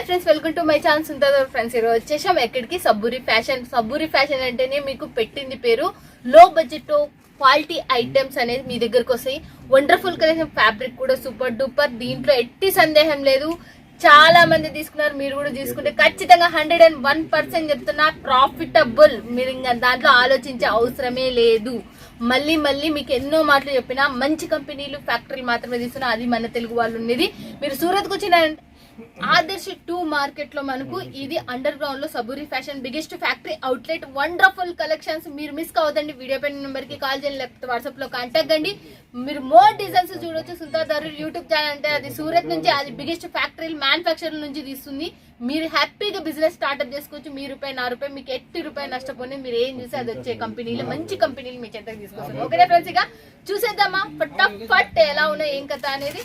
Hi friends welcome to my chance ఉంటుంది friends. ఈరోజు వచ్చేసాం ఎక్కడికి? సబ్బూరి ఫ్యాషన్. సబ్బూరి ఫ్యాషన్ అంటేనే మీకు పెట్టింది పేరు లో బడ్జెట్ క్వాలిటీ ఐటమ్స్ అనేది మీ దగ్గరకు వస్తాయి. వండర్ఫుల్ కలెక్షన్ ఫ్యాబ్రిక్ కూడా సూపర్ డూపర్ దీంట్లో ఎట్టి సందేహం లేదు. చాలా మంది తీసుకున్నారు. మీరు కూడా తీసుకుంటే ఖచ్చితంగా హండ్రెడ్ అండ్ వన్ పర్సెంట్ చెప్తున్నా ప్రాఫిటబుల్ మీరు ఇంకా దాంట్లో ఆలోచించే అవసరమే లేదు. మళ్ళీ మళ్ళీ మీకు ఎన్నో మాటలు చెప్పినా మంచి కంపెనీలు ఫ్యాక్టరీలు మాత్రమే తీసుకున్నా అది మన తెలుగు వాళ్ళు ఉన్నది. మీరు సూరత్కి వచ్చిన ఆదర్శ్ టూ మార్కెట్లో మనకు ఇది అండర్ గ్రౌండ్లో Saburi fashion biggest factory outlet wonderful collections మీరు మిస్ కావద్దండి. వీడియో పైన నెంబర్కి కాల్ చేయండి లేకపోతే వాట్సాప్లో కాంటాక్ట్ అండి మీరు మోర్ డిజైన్స్ చూడొచ్చు. సుల్తాదారు యూట్యూబ్ ఛానల్ అంటే అది సూరత్ నుంచి అది బిగ్గెస్ట్ ఫ్యాక్టరీ మ్యానుఫ్యాక్చర్ నుంచి తీస్తుంది. మీరు హ్యాపీగా బిజినెస్ స్టార్ట్అప్ చేసుకోవచ్చు. మీ రూపాయి నా రూపాయి మీకు ఎట్టి రూపాయి నష్టపోయి మీరు ఏం చూసి అది వచ్చే కంపెనీలు మంచి కంపెనీలు మీ చెంతకు తీసుకొస్తారు. ఓకే ఫ్రెండ్స్ ఇక చూసేద్దామా? ఫటాఫట్ ఎలా ఉన్నాయి ఏం కథ అనేది.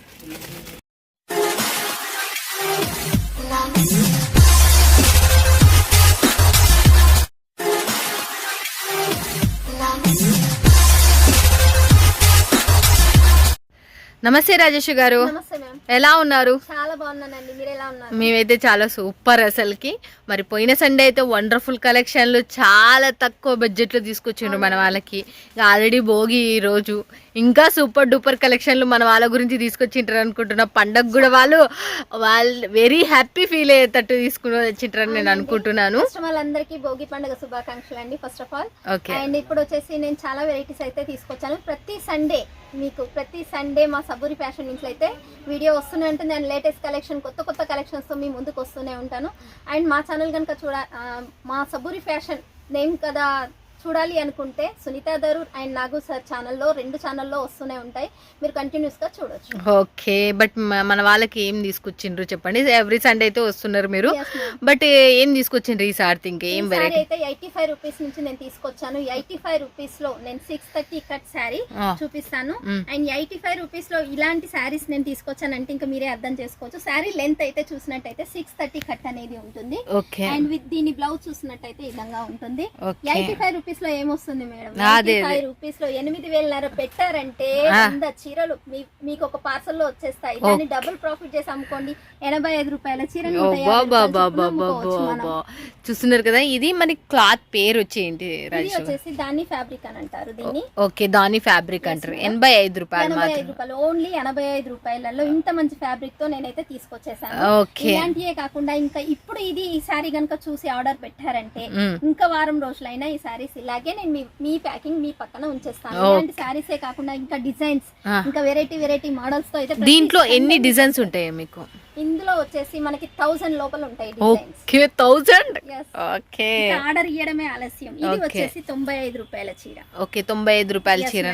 నమస్తే రాజేష్ గారు నమస్తే మ్యామ్ ఎలా ఉన్నారు? చాలా బాగున్నానండి. మీరు ఎలా ఉన్నారు? మేమైతే చాలా సూపర్ అసలుకి. మరి పోయిన సండే అయితే వండర్ఫుల్ కలెక్షన్లు చాలా తక్కువ బడ్జెట్లో తీసుకొచ్చిండ్రు మన వాళ్ళకి. ఆల్రెడీ భోగి ఈ రోజు. ఇంకా సూపర్ డూపర్ కలెక్షన్లు మన వాళ్ళ గురించి తీసుకొచ్చింటారు అనుకుంటున్నా పండగ కూడా వాళ్ళు వాళ్ళు వెరీ హ్యాపీ ఫీల్ అయ్యేటట్టు తీసుకుని వచ్చింటారని నేను అనుకుంటున్నాను. అందరికీ భోగి పండుగ శుభాకాంక్షలు అండి first of all okay and ఇప్పుడు వచ్చేసి నేను చాలా వెరైటీస్ అయితే తీసుకొచ్చాను. ప్రతి సండే మీకు ప్రతి సండే మా సబూరి ఫ్యాషన్ నుంచి అయితే వీడియో వస్తూనే ఉంటుంది అండ్ లేటెస్ట్ కలెక్షన్ కొత్త కొత్త కలెక్షన్స్తో మీ ముందుకు వస్తూనే ఉంటాను. అండ్ మా ఛానల్ కనుక చూడ మా సబూరి ఫ్యాషన్ నేమ్ కదా చూడాలి అనుకుంటే సునీత దరూర్ అండ్ నాగు సార్ ఛానల్లో రెండు ఛానల్లో వస్తూనే ఉంటాయి. మీరు కంటిన్యూస్గా చూడొచ్చు. ఓకే బట్ మన వాళ్ళకి ఏం తీసుకొచ్చిండ్రు చెప్పండి. ఎవ్రీ సండే అయితే వస్తున్నారు మీరు. బట్ ఏం తీసుకొచ్చిండ్రు ఈసారి ఇంకా ఏం ఈ వెరైటీ అయితే ఎయిటీ ఫైవ్ రూపీస్ నుంచి నేను తీసుకొచ్చాను. ఎయిటీ ఫైవ్ రూపీస్లో నేను సిక్స్ థర్టీ కట్ శారీ. చూపిస్తాను. అండ్ ఎయిటీ ఫైవ్ రూపీస్లో ఇలాంటి శారీస్ నేను తీసుకొచ్చానంటే ఇంకా మీరే అర్థం చేసుకోవచ్చు. శారీ లెంత్ అయితే చూసినట్టయితే సిక్స్ థర్టీ కట్ అనేది ఉంటుంది. అండ్ విత్ దీని బ్లౌజ్ చూసినట్టయితే ఈ విధంగా ఉంటుంది. ఎయిటీ ఫైవ్ రూపీస్ లో ఏమొస్తుంది మేడం? ఫైవ్ రూపీస్లో ఎనిమిది వేలన్నర పెట్టారంటే. వంద చీరలు. మీకు ఒక పార్సల్లో వచ్చేస్తాయి దాన్ని డబుల్ ప్రాఫిట్ చేసి అమ్ముకోండి. ఎనభై ఐదు రూపాయల చీర. చూస్తున్నారు కదా ఇది మన క్లాత్ పేరు రాజేష్. వచ్చేసి దాన్ని ఫ్యాబ్రిక్ అని అంటారు దీన్ని. ఓకే దాని ఫ్యాబ్రిక్ అంటారు. ఎనభై ఐదు రూపాయలు ఎనభై ఐదు రూపాయలు. ఓన్లీ ఎనభై ఐదు రూపాయలలో ఇంత మంచి ఫ్యాబ్రిక్తో నేనైతే తీసుకొచ్చేసాను. ఓకే. ఇలాంటివే కాకుండా ఇంకా ఇప్పుడు ఇది ఈ సారీ గనుక చూసి ఆర్డర్ పెట్టారంటే. ఇంకా వారం రోజులైనా ఈ సారీస్ ఇలాగే నేను మీ మీ ప్యాకింగ్ మీ పక్కన ఉంచేస్తాను. ఇలాంటి సారీసే కాకుండా ఇంకా డిజైన్స్. ఇంకా వెరైటీ వెరైటీ మోడల్స్తో అయితే దీంట్లో ఎన్ని డిజైన్స్ ఉంటాయి మీకు ఇందులో వచ్చేసి మనకి థౌసండ్ లోపల ఉంటాయి ఓకే Yes. ఓకే. ఆర్డర్ ఇవ్వడమే ఆలస్యం. ఇది. వచ్చేసి తొంభై ఐదు రూపాయల చీర. ఓకే తొంభై ఐదు రూపాయల చీర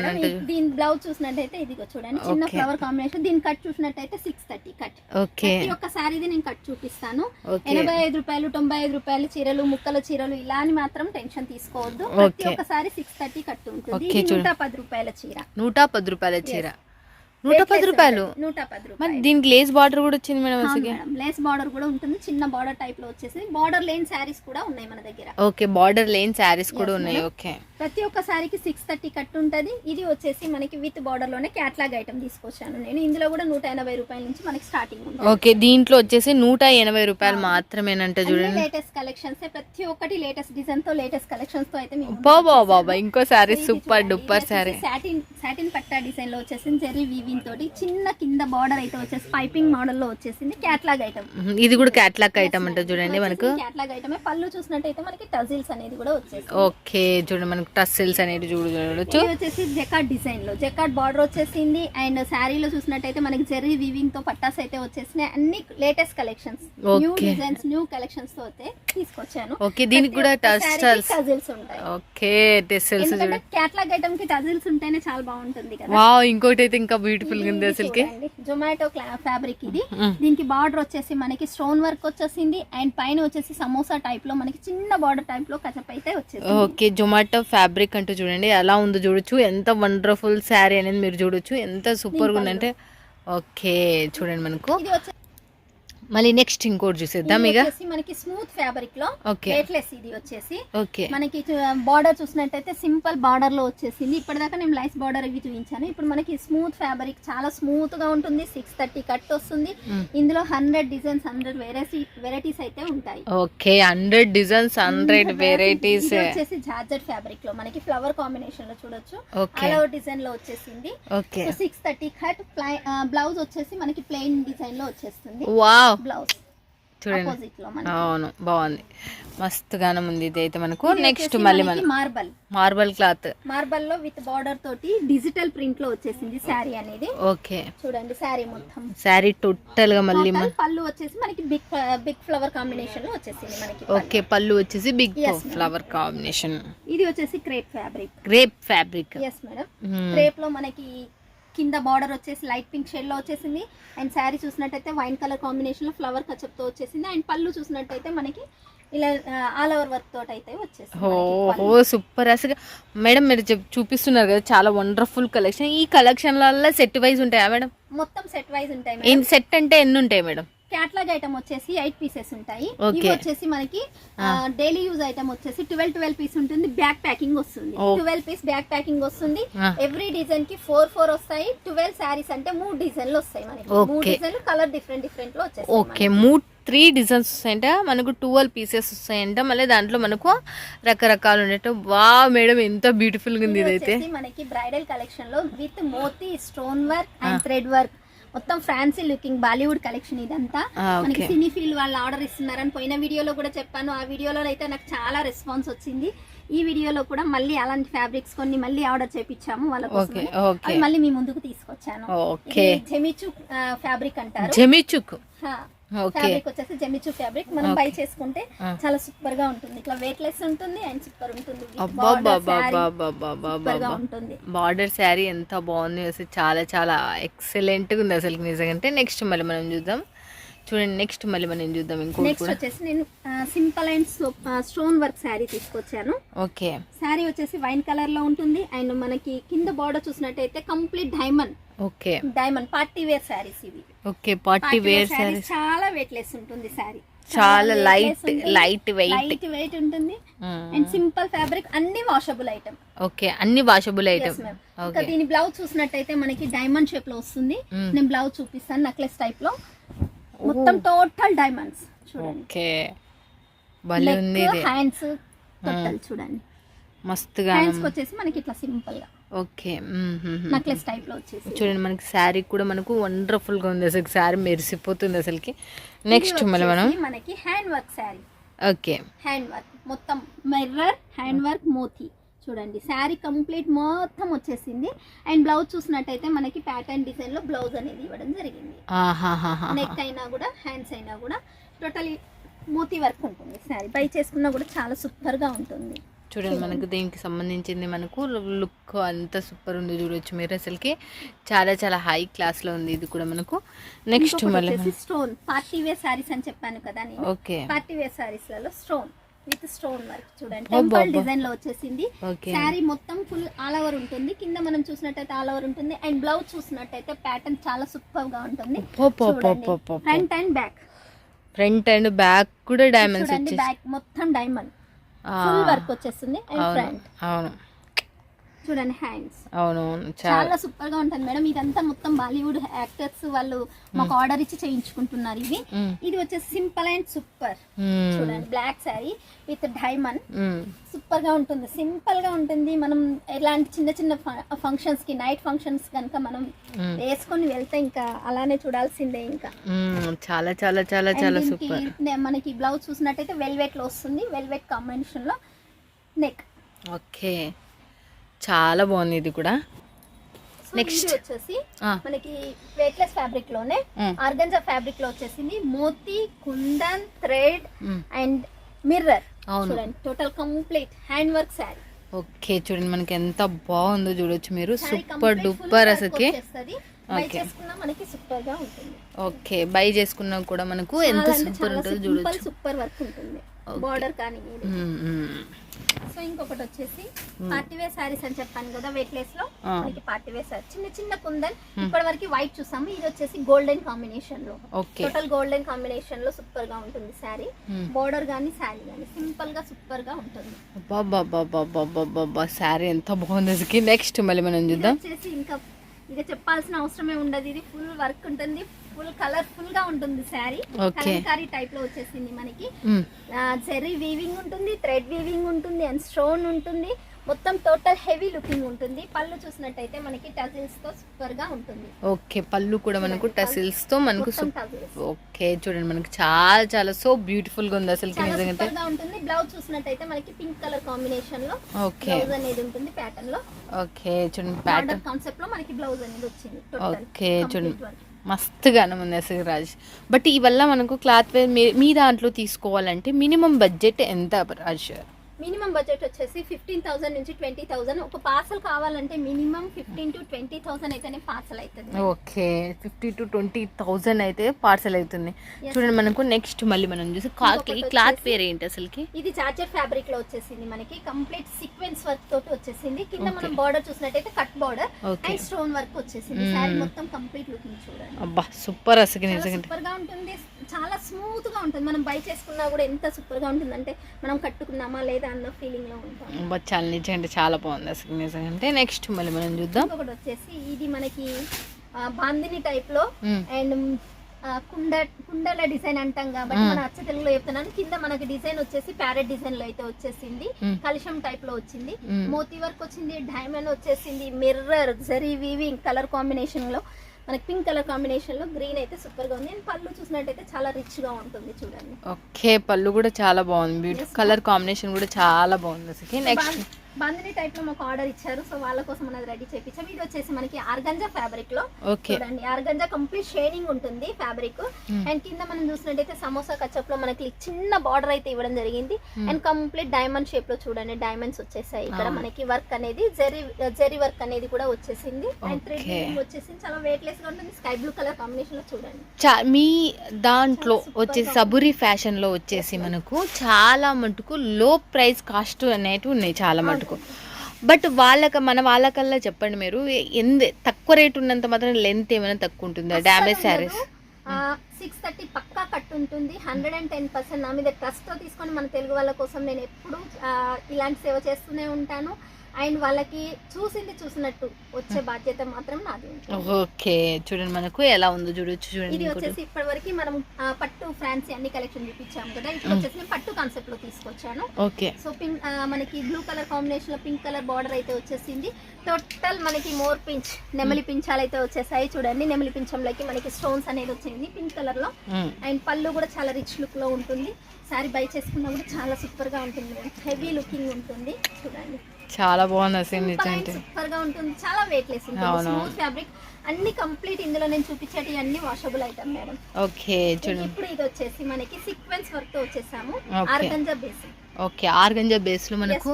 దీని బ్లౌజ్ చూసినట్టయితే ఇదిగో చూడండి చిన్న. ఫ్లవర్ కాంబినేషన్ దీని కట్ చూసినట్టయితే సిక్స్ థర్టీ కట్ ఓకే. ఒక్క సారీది నేను కట్ చూపిస్తాను. ఎనభై ఐదు రూపాయలు తొంభై ఐదు రూపాయలు చీరలు ముక్కల చీరలు ఇలా అని మాత్రం టెన్షన్ తీసుకోవద్దు. ప్రతి. ఒక్కసారి సిక్స్ థర్టీ కట్ ఉంటుంది. ఇది. నూట పది రూపాయల చీర. నూట పది రూపాయల చీర. నూట పది రూపాయలు. నూట పది రూపాయలు. దీనికి లేస్ బార్డర్ కూడా వచ్చింది మేడం. లేస్ బార్డర్ కూడా ఉంటుంది. చిన్న బార్డర్ టైప్లో వచ్చేసి బార్డర్ లేని శారీస్ కూడా ఉన్నాయి మన దగ్గర. ఓకే బార్డర్ లేని శారీస్ కూడా ఉన్నాయి. ఓకే ప్రతి ఒక్క సారీకి సిక్స్ థర్టీ కట్ ఉంటుంది. ఇది వచ్చేసి మనకి విత్ బార్డర్లోనే క్యాట్లాగ్ ఐటమ్ తీసుకొచ్చాను నేను. ఇందులో కూడా నూట ఎనభై రూపాయల నుంచి మనకి స్టార్టింగ్ ఉంటుంది. ఓకే దీంట్లో వచ్చేసి నూట ఎనభై రూపాయలు మాత్రమేనంట చూడండి. లేటెస్ట్ కలెక్షన్స్ ప్రతి ఒక్కటి లేటెస్ట్ డిజైన్తో లేటెస్ట్ కలెక్షన్స్తో అయితే బాబా బాబా ఇంకో sari super duper sari satin satin పట్టా డిజైన్లో వచ్చేసింది. జెరీ వీవింగ్ తోటి చిన్న కింద బార్డర్ అయితే వచ్చేసి పైపింగ్ మోడల్లో వచ్చేసింది క్యాట్లాగ్ ఐటమ్ ఇది కూడా క్యాట్లాగ్ ఐటమ్ అంట చూడండి మనకు. క్యాట్లాగ్ ఐటమే పళ్ళు చూసినట్టయితే మనకి టజిల్స్ అనేది కూడా వచ్చేసి ఓకే చూడండి మనకు టస్సిల్స్ అనేది చూడు చూడొచ్చు. వచ్చేసి జెకాట్ డిజైన్లో. జెకాట్ బార్డర్ వచ్చేసింది అండ్ శారీలో చూసినట్టయితే మనకి జెర్రీ వీవింగ్తో పట్టాస్ అయితే వచ్చేసినాయి. అన్ని latest collections new. Designs new కలెక్షన్స్తో అయితే తీసుకొచ్చాను. ఓకే దీనికి కూడా టజిల్స్ ఉంటాయి. ఓకే చూడండి క్యాట్లాగ్ ఐటమ్కి టజిల్స్ ఉంటేనే చాలా బాగుంటుంది కదా. వావ్ ఇంకోటి అయితే ఇంకా బ్యూటిఫుల్ గా ఉంది అసలుకి జొమాటో ఫ్యాబ్రిక్ ఇది. దీనికి బార్డర్ వచ్చేసి మనకి స్టోన్ వర్క్ వచ్చేసింది. అండ్ పైన వచ్చేసి సమోసా టైప్లో మనకి చిన్న బార్డర్ టైప్లో కచప్ అయితే వచ్చేసి ఓకే జొమాటో ఫ్యాబ్రిక్ అంటూ చూడండి. ఎలా ఉందో చూడొచ్చు. ఎంత వండర్ఫుల్ శారీ అనేది మీరు చూడొచ్చు. ఎంత సూపర్గా ఉందంటే ఓకే చూడండి మనకు. మళ్ళీ నెక్స్ట్ ఇంకోటి చూసేద్దాం ఇక. మనకి స్మూత్ ఫ్యాబ్రిక్లో వెయిట్లెస్ ఇది వచ్చేసి. ఓకే. మనకి బార్డర్ చూసినట్టయితే సింపుల్ బార్డర్లో వచ్చేసింది. ఇప్పటిదాకా నేను లైస్ బార్డర్ ఇవి చూపించాను. ఇప్పుడు మనకి స్మూత్ ఫ్యాబ్రిక్ చాలా స్మూత్గా ఉంటుంది. సిక్స్ థర్టీ కట్ వస్తుంది. ఇందులో hundred designs hundred variety varieties అయితే ఉంటాయి. Okay hundred designs hundred varieties వచ్చేసి జార్జెట్ ఫ్యాబ్రిక్లో మనకి ఫ్లవర్ కాంబినేషన్లో చూడొచ్చు. ఆల్ ఓవర్ డిజైన్లో వచ్చేసింది. Okay. Six thirty cut blouse వచ్చేసి మనకి ప్లెయిన్ డిజైన్లో వచ్చేస్తుంది. వావ్ బ్లౌజ్ చూడండి. అవును బాగుంది. మస్తుగానం ఉంది ఇది అయితే మనకు నెక్స్ట్ మళ్ళీ మార్బల్ మార్బల్ క్లాత్ మార్బల్లో విత్ బార్డర్ తోటి డిజిటల్ ప్రింట్లో వచ్చేసింది శారీ అనేది. ఓకే. చూడండి శారీ మొత్తం. శారీ టోటల్గా మళ్ళీ పళ్ళు వచ్చేసి మనకి బిగ్ బిగ్ ఫ్లవర్ కాంబినేషన్లో వచ్చేసింది మనకి ఓకే పళ్ళు వచ్చేసి బిగ్. ఫ్లవర్ కాంబినేషన్ ఇది వచ్చేసి crepe fabric grape fabric yes madam క్రేప్లో మనకి కింద బార్డర్ వచ్చేసి లైట్ పింక్ షేడ్లో వచ్చేసింది. అండ్ శారీ చూసినట్టయితే వైన్ కలర్ కాంబినేషన్లో ఫ్లవర్ కచప్తో వచ్చేసింది. అండ్ పళ్ళు చూసినట్టయితే మనకి ఇలా ఆల్ ఓవర్ వర్క్ తోటి అయితే వచ్చేసింది మనకి ఓహో పళ్ళు. సూపర్ అసలు. మేడం మీరు చెప్ చూపిస్తున్నారు కదా చాలా వండర్ఫుల్ కలెక్షన్ ఈ కలెక్షన్లలో సెట్ వైజ్ ఉంటాయా మేడం? మొత్తం సెట్ వైజ్ ఉంటాయి సెట్ అంటే ఎన్ని ఉంటాయి మేడం? క్యాట్లాగ్ ఐటమ్ వచ్చేసి ఎయిట్ పీసెస్ ఉంటాయి. ఇవి వచ్చేసి మనకి డైలీ యూజ్ ఐటమ్ వచ్చేసి ట్వెల్వ్ ట్వెల్వ్ పీస్ ఉంటుంది. బ్యాక్ ప్యాకింగ్ వస్తుంది. ట్వెల్వ్ పీస్ బ్యాక్ ప్యాకింగ్ వస్తుంది. ఎవ్రీ డిజైన్కి ఫోర్ ఫోర్ వస్తాయి. ట్వెల్వ్ శారీస్ అంటే మూడు డిజైన్లు వస్తాయి మనకి. మూడు. డిజైన్లు కలర్ డిఫరెంట్ డిఫరెంట్లో వచ్చేస్తాయి ఓకే మూడు త్రీ డిజైన్స్ వస్తాయంట. మనకు ట్వెల్వ్ పీసెస్ వస్తాయంట. మళ్ళీ దాంట్లో మనకు రకరకాలు ఉండేట. వా మేడం ఎంత బ్యూటిఫుల్గా ఉంది ఇది ఇదైతే. మనకి బ్రైడల్ కలెక్షన్లో with Moti stone work and thread work మొత్తం ఫ్యాన్సీ లుకింగ్ బాలీవుడ్ కలెక్షన్ ఇదంతా. మనకి సినీ ఫీల్ వాళ్ళు ఆర్డర్ ఇస్తున్నారని పోయిన వీడియోలో కూడా చెప్పాను. ఆ వీడియోలో అయితే నాకు చాలా రెస్పాన్స్ వచ్చింది. ఈ వీడియోలో కూడా మళ్ళీ అలాంటి ఫ్యాబ్రిక్స్ కొన్ని మళ్ళీ ఆర్డర్ చేపించాము వాళ్ళ కోసం ఓకే ఓకే. అవి మళ్ళీ మీ ముందుకు తీసుకొచ్చాను. ఓకే. ఇది జెమిచు ఫ్యాబ్రిక్ అంటారు. జమిచుక్. ఫ్యాబ్రిక్ వచ్చేసి జెమిచు ఫ్యాబ్రిక్. మనం బై చేసుకుంటే. చాలా సూపర్గా ఉంటుంది. ఇట్లా వెయిట్ లెస్ ఉంటుంది అండ్ సూపర్ ఉంటుంది. గా బార్డర్ శారీ ఎంత బాగుంది అసలు. చాలా చాలా ఎక్సలెంట్గా ఉంది అసలు నిజంగా. అంటే నెక్స్ట్ మళ్ళీ మనం చూద్దాం. చూడండి నెక్స్ట్ మళ్ళీ మనం చూద్దాం ఇంకోటి నెక్స్ట్ వచ్చేసి నేను simple and stone work sari తీసుకొచ్చాను. ఓకే. శారీ వచ్చేసి వైన్ కలర్లో ఉంటుంది. అండ్ మనకి కింద బార్డర్ చూసినట్టయితే complete diamond okay. Diamond party wear saris ఇవి. ఓకే పార్టీ వేర్ శారీస్ చాలా వెయిట్ లెస్ ఉంటుంది శారీ చాలా light light weight light weight ఉంటుంది. అండ్ సింపుల్ ఫ్యాబ్రిక్ అన్ని వాషబుల్ ఐటమ్ ఓకే అన్ని వాషబుల్ ఐటమ్ ఇంకా ఓకే. దీని బ్లౌజ్ చూసినట్టయితే మనకి డైమండ్ షేప్లో వస్తుంది. Mm. నేను బ్లౌజ్ చూపిస్తాను నెక్లెస్ టైప్లో. మొత్తం టోటల్ డైమండ్స్. చూడండి. ఓకే. భలే ఉంది ఇది హ్యాండ్స్ టోటల్ చూడండి. మస్తుగా హ్యాండ్స్ వచ్చేసి మనకి ఇట్లా సింపుల్గా. ఓకే. నెక్లెస్ టైప్లో వచ్చేసి. చూడండి మనకి శారీ కూడా మనకు వండర్ఫుల్గా ఉంది అసలు. శారీ మెరిసిపోతుంది అసలుకి. నెక్స్ట్ మళ్ళీ మనం. మనకి hand work sari. Okay. Hand work మొత్తం మిర్రర్ హ్యాండ్ వర్క్ మోతీ. చూడండి శారీ కంప్లీట్ మొత్తం వచ్చేసింది. అండ్ బ్లౌజ్ చూసినట్టయితే మనకి ప్యాటర్న్ డిజైన్లో బ్లౌజ్ అనేది ఇవ్వడం జరిగింది. నెక్ అయినా కూడా హ్యాండ్స్ అయినా కూడా టోటలీ మోతీ వర్క్ ఉంటుంది. శారీ బై చేసుకున్నా కూడా చాలా సూపర్గా ఉంటుంది. చూడండి మనకు దీనికి సంబంధించింది మనకు లుక్ అంతా సూపర్ ఉంది చూడొచ్చు మీరు అసలుకి. చాలా చాలా హై క్లాస్లో ఉంది ఇది కూడా మనకు. నెక్స్ట్ మళ్ళీ స్టోన్ పార్టీ వేర్ శారీస్ అని చెప్పాను కదా ఓకే పార్టీ వేర్ శారీస్లలో స్టోన్ విత్ స్టోన్ వర్క్ చూడండి. టెంపుల్. డిజైన్లో వచ్చేసింది. శారీ మొత్తం ఫుల్ ఆల్ ఓవర్ ఉంటుంది. కింద మనం చూసినట్టయితే ఆల్ ఓవర్ ఉంటుంది. అండ్ బ్లౌజ్ చూసినట్టయితే ప్యాటర్న్ చాలా సూపర్గా ఉంటుంది. Front and back front and back కూడా డైమండ్స్ బ్యాక్ మొత్తం డైమండ్ ఫుల్ వర్క్ వచ్చేస్తుంది. అండ్ ఫ్రంట్ అవును. చూడండి హ్యాండ్స్. అవును చాలా సూపర్గా ఉంటుంది మేడం. ఇదంతా మొత్తం బాలీవుడ్ యాక్టర్స్ వాళ్ళు మాకు ఆర్డర్ ఇచ్చి చేయించుకుంటున్నారు ఇవి. ఇది వచ్చేసి సింపుల్ అండ్ సూపర్. చూడండి బ్లాక్ శారీ విత్ డైమండ్. సూపర్గా ఉంటుంది సింపుల్గా ఉంటుంది. మనం ఎలాంటి చిన్న చిన్న ఫంక్షన్స్కి నైట్ ఫంక్షన్స్ కనుక మనం. వేసుకొని వెళ్తే ఇంకా అలానే చూడాల్సిందే ఇంకా. చాలా చాలా చాలా చాలా సూపర్. మనకి బ్లౌజ్ చూసినట్టయితే వెల్వెట్లో వస్తుంది వెల్వెట్ కాంబినేషన్లో నెక్ ఓకే. చాలా బాగుంది ఇది కూడా. Next. వచ్చేసి మనకి వెయిట్లెస్ ఫ్యాబ్రిక్లోనే. ఆర్గంజా ఫ్యాబ్రిక్లో వచ్చేసింది. మోతీ కుందన్ థ్రెడ్. అండ్ మిర్రర్ అవును. చూడండి total complete hand work sari okay చూడండి మనకి ఎంత బాగుందో చూడొచ్చు మీరు. సూపర్ డూపర్ అసలుకి. Bye Okay. చేసుకున్నా మనకి సూపర్గా ఉంటుంది. ఓకే బై చేసుకున్నా కూడా మనకు ఎంత సూపర్ ఉంటుందో చూడొచ్చు. సూపర్ వర్క్ ఉంటుంది. బార్డర్ కానీ ఇంకొకటి వచ్చేసి పార్టీ వేర్ సారీస్ అని చెప్పాను కదా వెయిట్లెస్లో. ఆ. మనకి పార్టీ వేర్ సారీ చిన్న చిన్న కుందన్. ఇప్పటి వరకు వైట్ చూసాము. ఇది వచ్చేసి గోల్డెన్ కాంబినేషన్లో. టోటల్ గోల్డెన్ కాంబినేషన్లో సూపర్గా ఉంటుంది మ్మ్. బోర్డర్ గానీ శారీ గానీ సింపుల్గా సూపర్గా ఉంటుంది. శారీ ఎంత బాగుంది నెక్స్ట్ మళ్ళీ మనం చూద్దాం. ఇంకా ఇక చెప్పాల్సిన అవసరమే ఉండదు. ఇది ఫుల్ వర్క్ ఉంటుంది. ఫుల్ కలర్ఫుల్గా ఉంటుంది శారీ. కలంకారీ టైప్లో వచ్చేసింది మనకి. మ్మ్. జెరీ వీవింగ్ ఉంటుంది థ్రెడ్ వీవింగ్ ఉంటుంది అండ్ స్టోన్ ఉంటుంది. మొత్తం టోటల్ హెవీ లుకింగ్ ఉంటుంది. పళ్ళు చూసినట్టయితే మనకి టజిల్స్తో సూపర్గా ఉంటుంది. ఓకే పళ్ళు కూడా మనకు టసిల్స్తో మనకు ఓకే చూడండి మనకి చాలా చాలా సో బ్యూటిఫుల్గా ఉంది అసలు నిజంగా ఉంటుంది. బ్లౌజ్ చూసినట్టయితే మనకి పింక్ కలర్ కాంబినేషన్లో ఓకే బ్లౌజ్ అనేది ఉంటుంది ప్యాటర్న్లో. ఓకే చూడండి ప్యాటర్న్ కాన్సెప్ట్లో మనకి బ్లౌజ్ అనేది వచ్చింది. ఓకే చూడండి. మస్తుగా work. ఉంది రాజ్ బట్ ఇవల్ల మనకు క్లాత్ వేర్ మీ మీ దాంట్లో తీసుకోవాలంటే మినిమం బడ్జెట్ ఎంత రాజ్ మినిమం బడ్జెట్ వచ్చేసి ఫిఫ్టీన్ థౌసండ్ నుంచి ట్వంటీ థౌసండ్. ఒక పార్సల్ కావాలంటే minimum fifteen to twenty thousand అయితేనే పార్సల్ అవుతుంది okay fifty to twenty thousand అయితే పార్సల్ అవుతుంది. చూడండి మనకు నెక్స్ట్ మళ్ళీ మనం చూసి క్లాత్ వేర్ ఏంటి అసలుకి? ఇది చార్జర్ ఫ్యాబ్రిక్లో వచ్చేసింది మనకి. కంప్లీట్ సీక్వెన్స్ వర్క్ తోటి వచ్చేసింది. కింద. మనం బార్డర్ చూసినట్టయితే cut border. And stone work వచ్చేసింది. Hmm. మొత్తం కంప్లీట్ లుకింగ్ చూడండి. అబ్బా సూపర్ అసలు సూపర్గా ఉంటుంది. చాలా స్మూత్గా ఉంటుంది. మనం బై చేసుకున్నా కూడా ఎంత సూపర్గా ఉంటుందంటే మనం కట్టుకున్నామా లేదా అన్న ఫీలింగ్లో ఉంటాం నిజంగా చాలా బాగుంది అసలు నిజంగా అంటే నెక్స్ట్ మళ్ళీ మనం చూద్దాం ఇంకొకటి వచ్చేసి ఇది మనకి బాందిని టైప్లో మ్మ్. అండ్ కుండ కుండల డిజైన్ అంటాం కాబట్టి. మన అచ్చ తెలుగులో చెప్తున్నాను కింద మనకి డిజైన్ వచ్చేసి ప్యారెట్ డిజైన్లో అయితే వచ్చేసింది. కలుషం టైప్లో వచ్చింది. మోతీ వర్క్ వచ్చింది డైమండ్ వచ్చేసింది మిర్రర్ జరీ వీవింగ్ కలర్ కాంబినేషన్లో మనకి పింక్ కలర్ కాంబినేషన్లో గ్రీన్ అయితే సూపర్గా ఉంది. అండ్ పళ్ళు చూసినట్టయితే చాలా రిచ్గా ఉంటుంది చూడండి. ఓకే పళ్ళు కూడా చాలా బాగుంది. బ్యూటిఫుల్ కలర్ కాంబినేషన్ కూడా చాలా బాగుంది. అసలు నెక్స్ట్ బాందిని టైప్లో మాకు ఆర్డర్ ఇచ్చారు. సో వాళ్ళ కోసం మనది రెడీ చేయించాం ఇది వచ్చేసి మనకి ఆర్గంజా ఫ్యాబ్రిక్లో. చూడండి ఆర్గంజా కంప్లీట్ షేడింగ్ ఉంటుంది ఫ్యాబ్రిక్ Hmm. అండ్ కింద మనం చూసినట్టయితే సమోసా కచ్చప్లో మనకి చిన్న బార్డర్ అయితే ఇవ్వడం జరిగింది. Hmm. అండ్ కంప్లీట్ డైమండ్ షేప్లో చూడండి డైమండ్స్ వచ్చేసాయి. ఇక్కడ అవును. మనకి వర్క్ అనేది జెరీ జెరీ వర్క్ అనేది కూడా వచ్చేసింది. And thread. వచ్చేసింది. చాలా వెయిట్ లెస్గా ఉంటుంది. స్కై బ్లూ కలర్ కాంబినేషన్లో చూడండి. చా మీ దాంట్లో వచ్చేసి సబురి ఫ్యాషన్లో వచ్చేసి మనకు చాలా మటుకు లో ప్రైస్ కాస్ట్ అనేటివి ఉన్నాయి చాలా మటుకు. బట్ వాళ్ళక మన వాళ్ళకల్లా చెప్పండి మీరు ఎందు తక్కువ రేట్ ఉన్నంత మాత్రం లెంత్ ఏమైనా తక్కువ ఉంటుందా? డ్యామేజ్ శారీస్ సిక్స్ థర్టీ పక్కా కట్ ఉంటుంది. హండ్రెడ్ అండ్ టెన్ పర్సెంట్ నా మీద ట్రస్ట్తో తీసుకొని మన తెలుగు వాళ్ళ కోసం నేను ఎప్పుడు ఇలాంటి సేవ చేస్తూనే ఉంటాను. అండ్ వాళ్ళకి చూసింది చూసినట్టు వచ్చే బాధ్యత మాత్రం నాది. ఓకే చూడండి మనకు ఎలా ఉందో చూడొచ్చు చూడండి ఇది. వచ్చేసి ఇప్పటి వరకు మనం పట్టు ఫ్యాన్సీ అన్ని కలెక్షన్ చూపించాము కదా ఇప్పుడు వచ్చేసి నేను పట్టు కాన్సెప్ట్లో తీసుకొచ్చాను. ఓకే. సో పింక్ మనకి బ్లూ కలర్ కాంబినేషన్లో పింక్ కలర్ బార్డర్ అయితే వచ్చేసింది. టోటల్ మనకి మోర్ పించ్ నెమలి పించాలు అయితే వచ్చేసాయి చూడండి. నెమలి పించంలోకి మనకి స్టోన్స్ అనేది వచ్చింది పింక్ కలర్లో. అండ్ పళ్ళు కూడా చాలా రిచ్ లుక్లో ఉంటుంది. సారీ బై చేసుకున్నా కూడా చాలా సూపర్గా ఉంటుంది. హెవీ లుకింగ్ ఉంటుంది. చూడండి. చాలా బాగుంది అసలు నిజంటే సూపర్గా ఉంటుంది. చాలా వెయిట్ లెస్ ఉంటుంది. అవును. స్మూత్ ఫ్యాబ్రిక్ అన్ని కంప్లీట్ ఇందులో నేను చూపించేటి అన్ని వాషబుల్ ఐటమ్ మేడం ఓకే చూడండి. ఇప్పుడు ఇది వచ్చేసి మనకి సీక్వెన్స్ వర్క్తో వచ్చేసాము. ఆర్గంజా బేసిక్ ఓకే ఆర్గంజా బేస్లో మనకు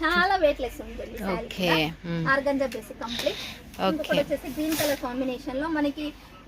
చాలా వెయిట్ లెస్ ఉంటుంది ఓకే. Organza basic complete. ఇంకొకటి వచ్చేసి గ్రీన్ కలర్ కాంబినేషన్లో మనకి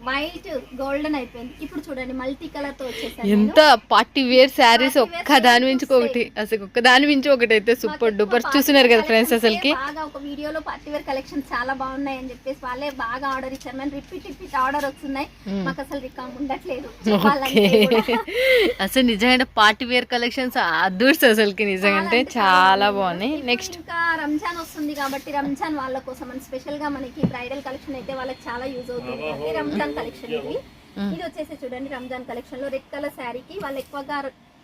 వైట్ గోల్డెన్ అయిపోయింది. ఇప్పుడు చూడండి మల్టీ కలర్తో వచ్చేసాను ఎంత పార్టీ వేర్ శారీస్ ఒక్క దాని మించి ఒకటి అసలు ఒక్క దాని మించి ఒకటి అయితే సూపర్ డూపర్. చూస్తున్నారు కదా ఫ్రెండ్స్ అసలుకి. బాగా ఒక వీడియోలో పార్టీ వేర్ కలెక్షన్ చాలా బాగున్నాయి అని చెప్పేసి వాళ్ళే బాగా ఆర్డర్ ఇచ్చారు. మేము రిపీట్ రిపీట్ ఆర్డర్ వస్తున్నాయి. మాకు అసలు రికామ్ ఉండట్లేదు. అసలు నిజంగా పార్టీ వేర్ కలెక్షన్స్ అదూర్స్ అసలుకి నిజంగా. చాలా బాగున్నాయి. నెక్స్ట్ ఇంకా రంజాన్ వస్తుంది కాబట్టి రంజాన్ వాళ్ళ కోసం అని స్పెషల్గా మనకి బ్రైడల్ కలెక్షన్ అయితే వాళ్ళకి చాలా యూజ్ అవుతుంది. కాబట్టి రంజాన్ కలెక్షన్ ఇది. ఇది వచ్చేసి చూడండి రంజాన్ కలెక్షన్లో రెడ్ కలర్ శారీకి వాళ్ళు ఎక్కువగా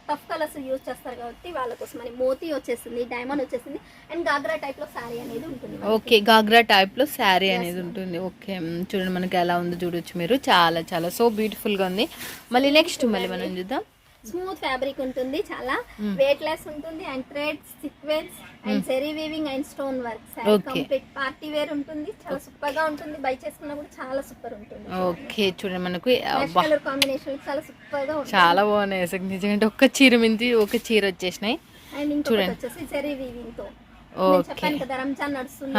టఫ్ కలర్స్ యూజ్ చేస్తారు కాబట్టి వాళ్ళ కోసం అని మోతీ వచ్చేసింది డైమండ్ వచ్చేసింది అండ్ గాగ్రా టైప్లో శారీ అనేది ఉంటుంది. ఓకే గాగ్రా టైప్లో శారీ అనేది ఉంటుంది. ఓకే చూడండి మనకి ఎలా ఉందో చూడొచ్చు మీరు. చాలా చాలా సో బ్యూటిఫుల్గా ఉంది. మళ్ళీ నెక్స్ట్ మళ్ళీ మనం చూద్దాం. స్మూత్ ఫ్యాబ్రిక్ ఉంటుంది చాలా Hmm. వెయిట్ లెస్ ఉంటుంది and thread sequence and zari weaving and stone work. Complete party wear ఉంటుంది చాలా సూపర్గా ఉంటుంది బై చేసుకున్నా కూడా చాలా సూపర్ ఉంటుంది ఓకే చూడండి మనకు కలర్ కాంబినేషన్ చాలా సూపర్గా ఉంటుంది. చాలా బాగున్నాయి అసలు నిజంగా ఒక్క చీర మించి ఒక చీర వచ్చేసినాయి. అండ్ ఇంకొకటి. వచ్చేసి జెరీ వీవింగ్తో. చెప్పాను కదా రంజాన్ నడుస్తుంది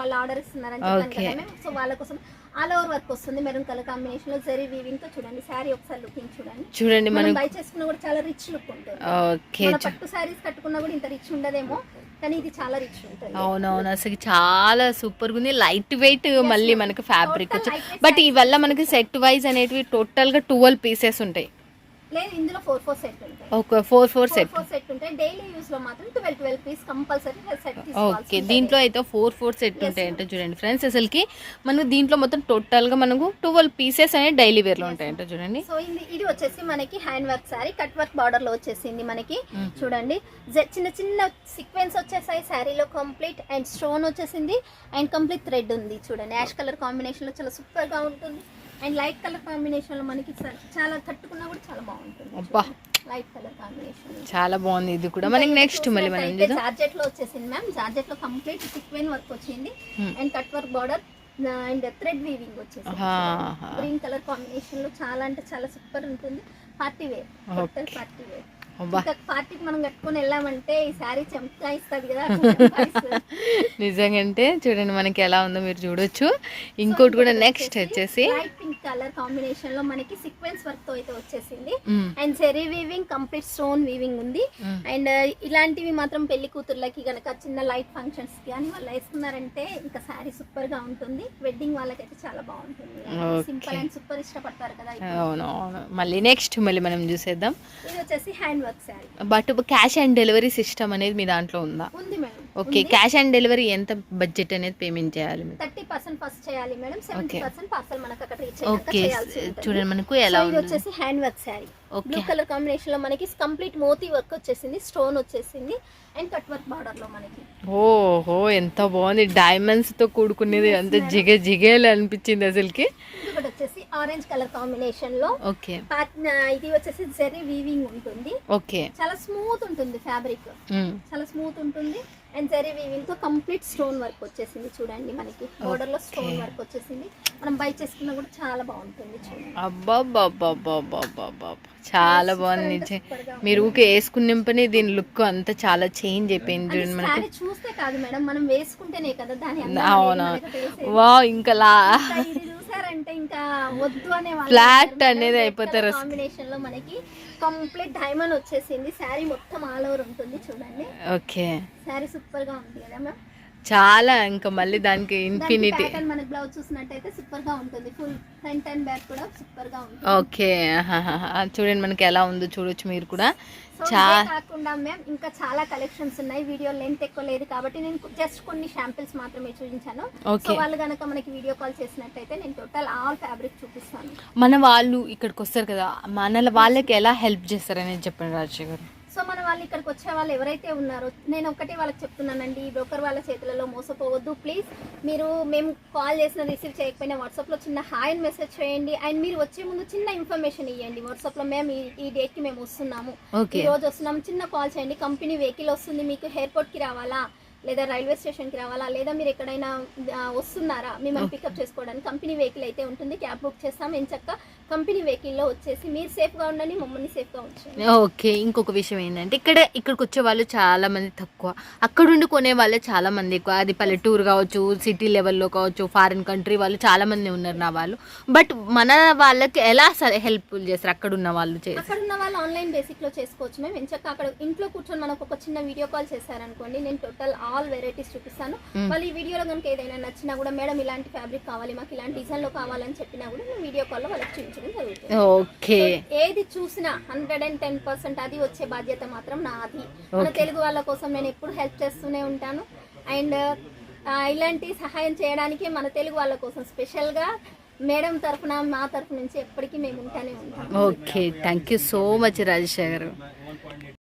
వాళ్ళు ఆర్డర్ ఇస్తున్నారని చెప్పాను. కదా సో వాళ్ళ కోసం ఆల్ ఓవర్ వర్క్ వస్తుంది మెరూన్ కలర్ కాంబినేషన్లో జరీ వీవింగ్తో చూడండి. శారీ ఒకసారి లుకింగ్ చూడండి. చూడండి మనం బై చేసుకున్నా కూడా చాలా రిచ్ లుక్ ఉంటుంది. ఓకే పట్టు శారీస్ కట్టుకున్నా కూడా ఇంత రిచ్ ఉండదేమో కానీ ఇది చాలా రిచ్ ఉంటుంది. అవునవును అసలు చాలా సూపర్గా ఉంది. లైట్ వెయిట్ మళ్ళీ మనకి ఫ్యాబ్రిక్ బట్ ఇవల్ల మనకి సెట్ వైజ్ అనేటివి టోటల్గా ట్వెల్వ్ పీసెస్ ఉంటాయి. లేదు ఇందులో ఫోర్ ఫోర్ సెట్ ఉంటాయి. ఒక four four set four set ఉంటాయి. డైలీ యూస్లో మాత్రం twelve twelve piece compulsory set okay దీంట్లో అయితే ఫోర్ ఫోర్ సెట్ ఉంటాయి అంటే చూడండి ఫ్రెండ్స్ అసలుకి మనకు దీంట్లో మొత్తం టోటల్గా మనకు ట్వెల్వ్ పీసెస్ అనేది డైలీ వేర్లో ఉంటాయి అంటే చూడండి. సో ఇది ఇది వచ్చేసి మనకి hand work sari cut work బార్డర్లో వచ్చేసింది మనకి. చూడండి. చిన్న చిన్న సీక్వెన్స్ వచ్చేసాయి. శారీలో కంప్లీట్ అండ్ స్టోన్ వచ్చేసింది. అండ్ కంప్లీట్ థ్రెడ్ ఉంది. చూడండి. యాష్ కలర్ కాంబినేషన్లో చాలా సూపర్గా ఉంటుంది. అండ్ లైట్ కలర్ కాంబినేషన్లో మనకి చాలా కట్టుకున్నా కూడా చాలా బాగుంటుంది. అబ్బా. Light colour combination. చాలా బాగుంది. ఇది కూడా మనకి నెక్స్ట్ మళ్ళీ మనం జార్జెట్లో వచ్చేసింది మ్యామ్ జార్జెట్లో కంప్లీట్ సీక్వెన్ వర్క్ వచ్చింది. Hmm. And cut work border and thread weaving వచ్చేసింది. ఆహా. గ్రీన్ కలర్ కాంబినేషన్లో చాలా అంటే చాలా సూపర్ ఉంటుంది. పార్టీ వేర్ పార్టీ వేర్ పార్టీకి మనం కట్టుకొని వెళ్ళామంటే ఈ శారీ చెంపా ఇస్తుంది కదా. నిజంగా అంటే చూడండి మనకి ఎలా ఉందో మీరు చూడొచ్చు ఇంకోటి కూడా నెక్స్ట్ వచ్చేసి లైట్ పింక్ కలర్ కాంబినేషన్లో మనకి సీక్వెన్స్ వర్క్తో అయితే వచ్చేసింది. And zari weaving complete stone weaving ఉంది. అండ్ ఇలాంటివి మాత్రం పెళ్ళి కూతుర్లకి గనక చిన్న లైట్ ఫంక్షన్స్కి అని వాళ్ళు వేసుకున్నారంటే ఇంకా శారీ సూపర్గా ఉంటుంది వెడ్డింగ్ వాళ్ళకైతే చాలా బాగుంటుంది. సింపుల్ అండ్ సూపర్ ఇష్టపడతారు కదా ఇప్పుడు. అవును అవును మళ్ళీ నెక్స్ట్ మళ్ళీ మనం చూసేద్దాం ఇది వచ్చేసి hand work sari but cash and delivery system అనేది మీ దాంట్లో ఉందా? ఉంది madam. Okay cash and delivery ఎంత బడ్జెట్ అనేది పేమెంట్ చేయాలి థర్టీ పర్సెంట్ ఫస్ట్ చేయాలి madam. Seventy Okay. Percent parcel మనకు అక్కడ రీచ్ ఓకే. చూడండి మనకు ఎలా ఇది వచ్చేసి hand work sari blue colour కాంబినేషన్లో మనకి కంప్లీట్ మోతీ వర్క్ వచ్చేసింది స్టోన్ వచ్చేసింది అండ్ కట్ వర్క్ బార్డర్లో మనకి. ఓహో ఎంత బాగుంది. డైమండ్స్తో కూడుకునేది అంత జిగ జిగేలు అనిపించింది అసలుకి. ఆరెంజ్ కలర్ కాంబినేషన్లో. ఓకే. ఇది వచ్చేసి జెరీ వీవింగ్ ఉంటుంది. ఓకే. చాలా స్మూత్ ఉంటుంది ఫ్యాబ్రిక్. చాలా స్మూత్ ఉంటుంది. అండ్ జెరీ వీవింగ్తో కంప్లీట్ స్టోన్ వర్క్ వచ్చేసింది చూడండి మనకి. బోర్డర్లో స్టోన్. వర్క్ వచ్చేసింది. మనం బై చేసుకున్నా కూడా చాలా బాగుంటుంది చూడండి. చాలా బాగుంది. మీరు ఊకే వేసుకున్నప్పనే దీని లుక్ అంతా చాలా చేంజ్ అయిపోయింది మనకి. చూస్తే కాదు మేడం. మనం వేసుకుంటేనే కదా దాని అవును. వా ఇంకా ఇంకా వద్దు అనే Flat అనేది అయిపోతారు. కాంబినేషన్లో మనకి కంప్లీట్ డైమండ్ వచ్చేసింది. శారీ మొత్తం ఆల్ ఓవర్ ఉంటుంది చూడండి. ఓకే. శారీ సూపర్గా ఉంది కదా మ్యామ్ చాలా ఇంకా మళ్ళీ దానికి ఇన్ఫినిటీ మనకి బ్లౌజ్ చూసినట్టయితే సూపర్గా ఉంటుంది. ఫుల్ ఫ్రంట్ అండ్ బ్యాక్ కూడా సూపర్గా ఉంటుంది. ఓకే. చూడండి మనకి ఎలా ఉందో చూడొచ్చు మీరు కూడా. చా కాకుండా మ్యామ్ ఇంకా చాలా కలెక్షన్స్ ఉన్నాయి. వీడియో లెంత్ ఎక్కువ లేదు కాబట్టి నేను జస్ట్ కొన్ని శాంపిల్స్ మాత్రమే చూపించాను. సో వాళ్ళు కనుక మనకి వీడియో కాల్ చేసినట్టయితే నేను టోటల్ ఆల్ ఫ్యాబ్రిక్ చూపిస్తాను. మన వాళ్ళు ఇక్కడికి వస్తారు కదా. మన వాళ్ళకి ఎలా హెల్ప్ చేస్తారనేది చెప్పండి రాజశేఖర్. గారు సో మన వాళ్ళు ఇక్కడికి వచ్చే వాళ్ళు ఎవరైతే ఉన్నారో నేను ఒకటే వాళ్ళకి చెప్తున్నానండి బ్రోకర్ వాళ్ళ చేతులలో మోసపోవద్దు. ప్లీజ్ మీరు మేము కాల్ చేసిన రిసీవ్ చేయకపోయినా వాట్సాప్లో చిన్న హాయ్ అని మెసేజ్ చేయండి. అండ్ మీరు వచ్చే ముందు చిన్న ఇన్ఫర్మేషన్ ఇవ్వండి వాట్సాప్లో మేము ఈ- డేట్కి మేము వస్తున్నాము. ఈ రోజు వస్తున్నాము చిన్న కాల్ చేయండి. కంపెనీ వెహికల్ వస్తుంది మీకు ఎయిర్పోర్ట్కి రావాలా? లేదా రైల్వే స్టేషన్కి రావాలా? లేదా మీరు ఎక్కడైనా వస్తున్నారా? మిమ్మల్ని పికప్ చేసుకోవడానికి కంపెనీ వెహికల్ అయితే ఉంటుంది. క్యాబ్ బుక్ చేస్తాం. ఏం చక్క కంపెనీ వెహికల్లో వచ్చేసి మీరు సేఫ్గా ఉండండి మమ్మల్ని సేఫ్గా ఉంచండి. ఓకే. ఇంకొక విషయం ఏంటంటే ఇక్కడ ఇక్కడికి వచ్చే వాళ్ళు చాలా మంది తక్కువ. అక్కడ ఉండి కొనే వాళ్ళే చాలా మంది ఎక్కువ. అది పల్లెటూరు కావచ్చు సిటీ లెవెల్లో కావచ్చు ఫారిన్ కంట్రీ వాళ్ళు చాలా మంది ఉన్నారు నా వాళ్ళు. బట్ మన వాళ్ళకి ఎలా హెల్ప్ఫుల్ చేస్తారు? అక్కడ ఉన్న వాళ్ళు అక్కడ ఉన్న వాళ్ళు ఆన్లైన్ బేసిక్లో చేసుకోవచ్చు. మేము ఎంచక్క అక్కడ ఇంట్లో కూర్చొని మనకు ఒక చిన్న వీడియో కాల్ చేశారనుకోండి నేను టోటల్ ఆల్ వెరైటీస్ చూపిస్తాను. వాళ్ళు ఈ వీడియోలో కనుక ఏదైనా నచ్చినా కూడా మేడం ఇలాంటి ఫ్యాబ్రిక్ కావాలి మాకు ఇలాంటి డిజైన్లో కావాలని చెప్పినా కూడా నేను వీడియో కాల్లో వాళ్ళకి చూపించడం జరుగుతుంది. ఓకే. ఏది చూసినా హండ్రెడ్ అండ్ టెన్ పర్సెంట్ అది వచ్చే బాధ్యత మాత్రం నాది. మన. తెలుగు వాళ్ళ కోసం నేను ఎప్పుడు హెల్ప్ చేస్తూనే ఉంటాను. అండ్ ఇలాంటి సహాయం చేయడానికే మన తెలుగు వాళ్ళ కోసం స్పెషల్గా మేడం తరఫున మా తరఫు నుంచి ఎప్పటికీ మేము ఉంటానే ఉంటాం. Okay. Thank you so much Rajasekhar. Garu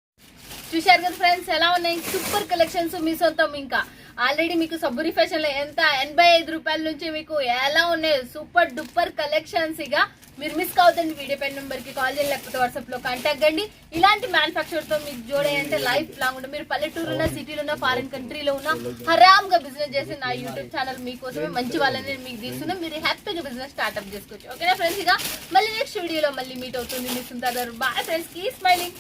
చూశారు కదా ఫ్రెండ్స్ ఎలా ఉన్నాయి? సూపర్ కలెక్షన్స్ మీ సొంతం ఇంకా. ఆల్రెడీ మీకు సబ్బురి ఫ్యాషన్లో ఎంత? ఎనభై ఐదు రూపాయల నుంచి మీకు ఎలా ఉన్నాయి? సూపర్ డూపర్ కలెక్షన్స్ ఇక. మీరు మిస్ కావద్దండి వీడియో పెన్ నెంబర్కి కాల్ చేయండి లేకపోతే వాట్సాప్లో కాంటాక్ట్ అండి ఇలాంటి మ్యానుఫాక్చర్తో మీకు జోడేయంటే లైఫ్ లాంగ్ ఉంటుంది. మీరు పల్లెటూరు ఉన్న సిటీలో ఉన్న ఫారిన్ కంట్రీలో ఉన్న హరామ్గా బిజినెస్ చేసి నా యూట్యూబ్ ఛానల్ మీకోసమే మంచి వాళ్ళని మీకు తీస్తున్నా మీరు హ్యాపీగా బిజినెస్ స్టార్ట్అప్ చేసుకోవచ్చు. ఓకేనా ఫ్రెండ్స్ ఇక మళ్ళీ నెక్స్ట్ వీడియోలో మళ్ళీ మీట్ అవుతుంది. మీ సుందర్ బాయ్ ఫ్రెండ్స్ కీ స్మైలింగ్